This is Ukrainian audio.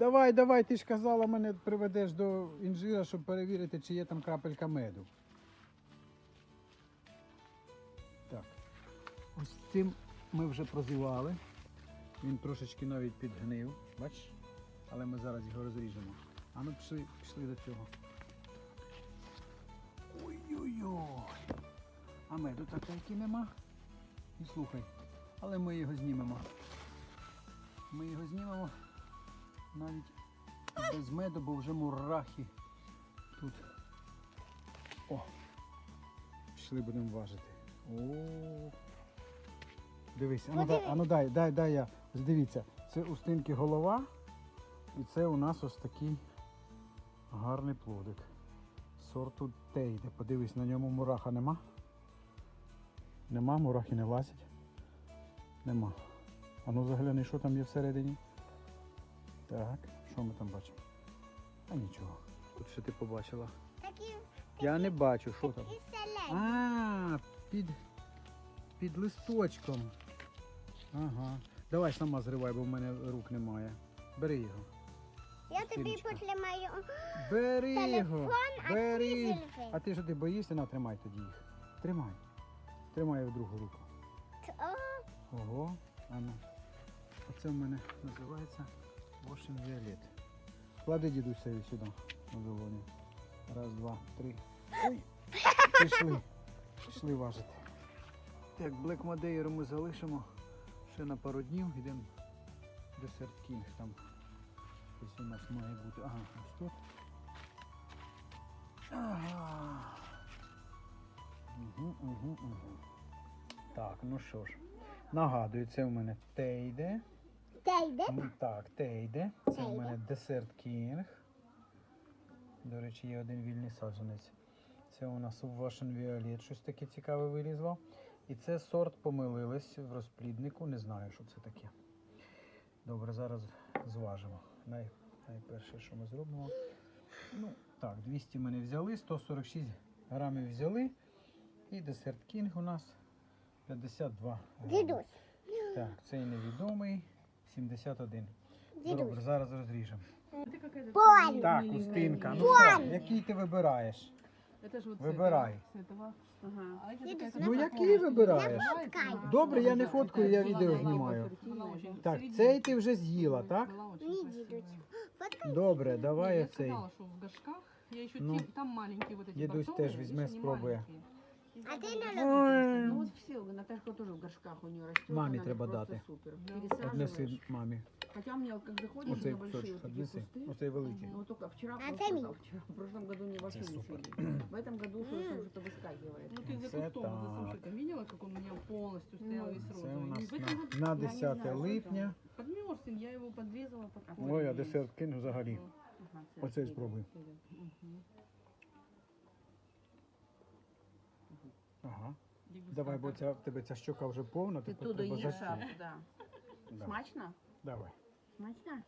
Давай, давай, ти ж казала, мене приведеш до інжира, щоб перевірити, чи є там крапелька меду. Так. Ось цим ми вже прозівали. Він трошечки навіть підгнив. Бачиш? Але ми зараз його розріжемо. А ну пішли, пішли до цього. Ой-ой-ой. А меду так тільки нема. І слухай, але ми його знімемо. Ми його знімемо навіть без меду, бо вже мурахи тут. О! Пішли будемо важити. О! Дивись, а ну, дай, а ну дай, дай, дай я. Ось Дивіться, це у стинки голова, і це у нас ось такий гарний плодик. Сорту Тейде. Подивись, на ньому мураха нема. Нема, мурахи не лазять. Нема. А ну загляни, що там є всередині. Так, що ми там бачимо? А нічого. Тут що ти побачила? Такі Я не бачу, що там. селені. А, під, під листочком. Ага. Давай сама зривай, бо в мене рук немає. Бери його. Я тобі Синочка. потримаю. Бери Телефон, його. а Бери. ти зірви. А ти що ти боїшся? На, тримай тоді їх. Тримай. Тримай в другу руку. О, Ого. Ану. Оце в мене називається Washing Violet. Клади дідусеві сюди на долоні. Раз, два, три. Ой! Пішли. Пішли важити. Так, Black Madeira ми залишимо ще на пару днів. Йдемо Десерт King. Там щось у нас має бути. Ага, ось тут. Ага. Угу, угу, угу. Так, ну що ж. Нагадую, це у мене Тейде. Йде? М, Так, Тейде. Це у мене Десерт Кінг. До речі, є один вільний саджанець. Це у нас Вашен Віолет, щось таке цікаве вилізло. І це сорт помилились в розпліднику. Не знаю, що це таке. Добре, зараз зважимо. Най, найперше, що ми зробимо. Ну, так, 200 ми не взяли, 146 грамів взяли. І десерт кінг у нас 52 грами. Дідусь. Так, цей невідомий 71. Дідусь. Добре, зараз розріжемо. Это какая-то Пон. Так, миленькая. Устинка, ну Пон. що, який ти вибираєш? Это же вот Выбирай. С этого. С этого. Ага. А это Дедусь, какая-то на Ну, такая який полностью вибираєш? называется, Фоткай. Добре, я не Она фоткаю, я такая відео была знімаю. Она очень Так, серединная. цей ти вже з'їла, так? Была очень Ні, красивая. дідусь. Фоткай. Добре, Не, давай я я цей. сказала, что в горшках. Я еще Ну. там маленькие вот эти Дедусь борцовые, теж видишь, візьме, они спробує. маленькие. И А ти забыла. не Ой. Ну вот все, Наташка тоже в горшках у нее растет. Мамі она треба просто дати. Супер. Да. Пересаживаешь. Однеси мамі. Хотя у меня вот как заходишь Оцей на большие кусочок, вот такие однеси. кусты. Оцей великий. Ну, вот только вчера, А просто це мій. завтра. В прошлом году они вообще Это не супер. цвели. В этом году что-то что-то выскакивает. Ну ты за Це кустом, за так. самшитом видела, как он у меня полностью стоял Ну, весь Це розовый? у И нас в этом году на, на не 10 знаю, що липня. подмерз, я его подрезала под Ой, а десерт кінг взагалі. Ага, це Оцей перед, спробуй. перед. Мгм. Ага. Давай, бо ця, в тебе ця щока вже повна, Ти туди засунути. да. Да. Смачно? Давай. Смачно?